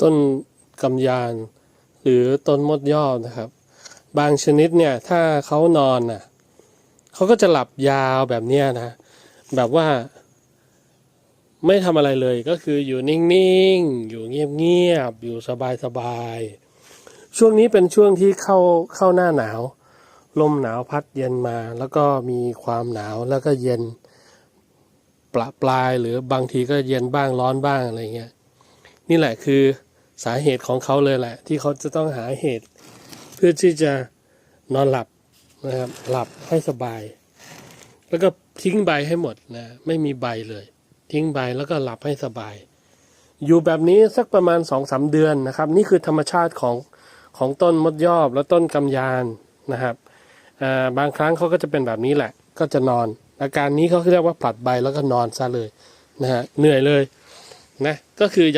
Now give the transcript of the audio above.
ต้นกำยานหรือต้นมดยอดนะครับ บางชนิดเนี่ยถ้าเขานอนน่ะเขาก็จะหลับยาวแบบเนี้ยนะ แบบว่า ไม่ทำอะไรเลยก็คืออยู่นิ่งๆ อยู่เงียบๆ อยู่สบายๆ ช่วงนี้เป็นช่วงที่เข้าเข้าหน้าหนาว ลมหนาวพัดเย็นมา แล้วก็มีความหนาวแล้วก็เย็นประปลายหรือบางทีก็เย็นบ้างร้อนบ้างอะไรเงี้ยนี่แหละคือ สาเหตุของเขาเลยแหละ ที่เขาจะต้องหาเหตุ เพื่อที่จะนอนหลับนะครับหลับให้สบาย แล้วก็ทิ้งใบให้หมดนะไม่มีใบเลย ทิ้งใบแล้วก็หลับให้สบาย อยู่แบบนี้สักประมาณสองสาเดือนนะครับ นี่คือธรรมชาติของของต้นมดยอบและต้นกำยานนะครับบางครั้งเขาก็จะเป็นแบบนี้แหละ ก็จะนอน อาการนี้เขาเรียกว่าผลัดใบแล้วก็นอนซะเลยนะฮะเหนื่อยเลยนะก็คือ